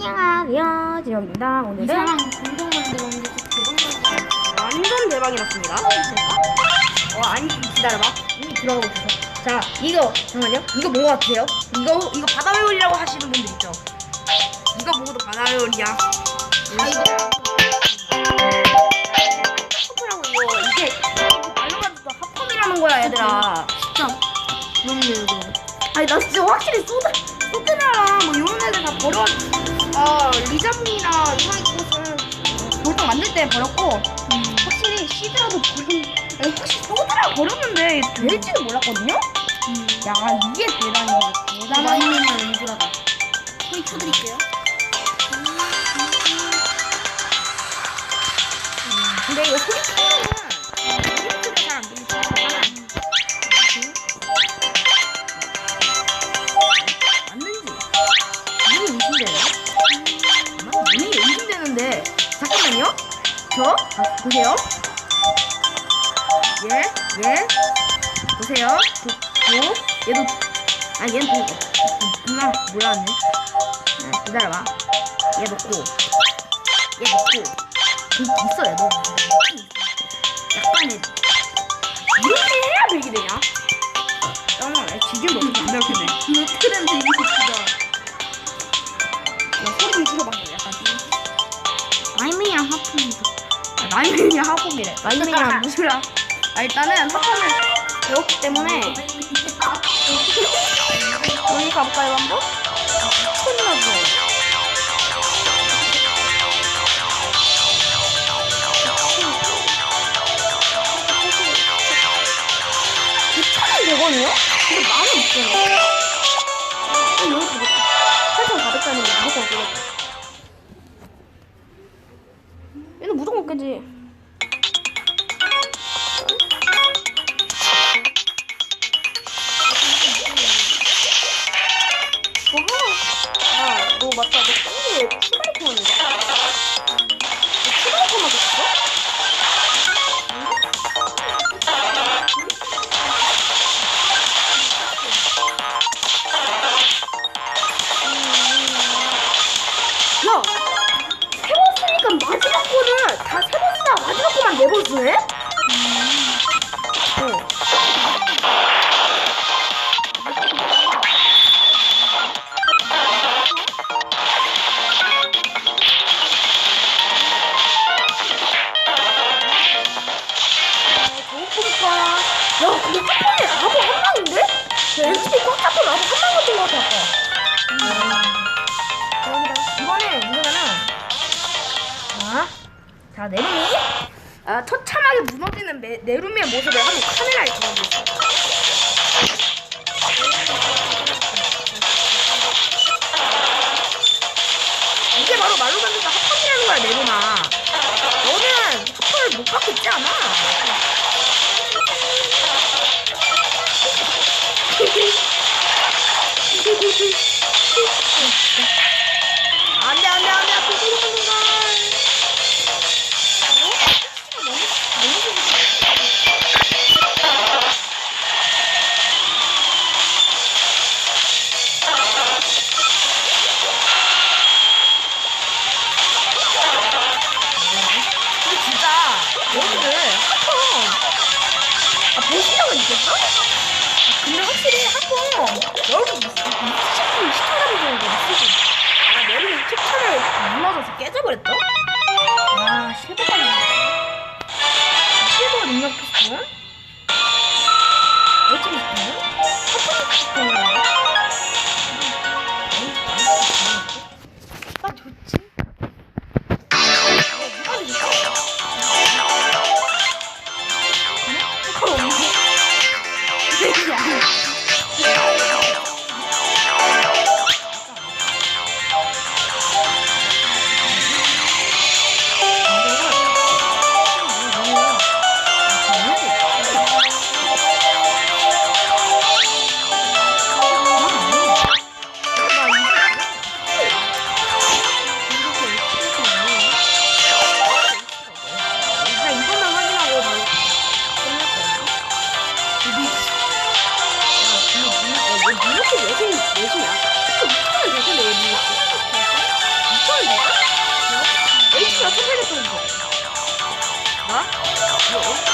안녕하세요 지영입니다. 오늘은 이사랑 공동 만들었는데 대박 완전 대박이 났습니다. 어 아니 기다려봐. 이미 들어가고 있어서 자 이거 잠깐만요. 이거 뭔거 같아요? 이거 이거 바다 요리라고 하시는 분들 있죠? 이거 보고도 바다 요리야. 아이고. 하프라고 이거 이게 말로 가도 하품이라는 거야 얘들아. 진짜? 그렇네요 이거 아니 나 진짜 확실히 소드 소드나랑 뭐 이런 애들 다 버려 아 리자몽이나 이런 것은 볼탕 만들 때 버렸고 음. 확실히 시드라도 버린 아니 확실히 소드라 버렸는데 될지도 몰랐거든요 음. 야 이게 대단이야 대단한 마이미는 은주라다 소리 쳐드릴게요 근데 이거 소리 크면 저 아, 보세요. 얘얘. 보세요. 도, 도 얘도 아 얘는 도 누나 몰랐네. 네, 기다려봐. 얘 놓고. 얘 놓고. 도 있어 얘도. 약간의 이렇게 해야 되게 라이맨이야 하품이래. 라이맨이랑 무술라. 아, 일단은 하품을 배웠기 때문에 여기 가볼까요, 한번? 천원 되거든요? 근데 만원 있잖아. 아, 여기 가볼까? 8,400짜리인데 무조건 깨겠다. 얘는 무조건 깨 지. 뭐 자 네루미 아, 처참하게 무너지는 네, 네루미의 모습을 한번 카메라에 담아보겠습니다. 이게 바로 말로 만든다 합판이라는 거야 네루마 너는 합판을 못 갖고 있지 않아 これと这些这些鸟，怎么突然这些鸟？突然鸟？为啥突然来这么多？啊？有？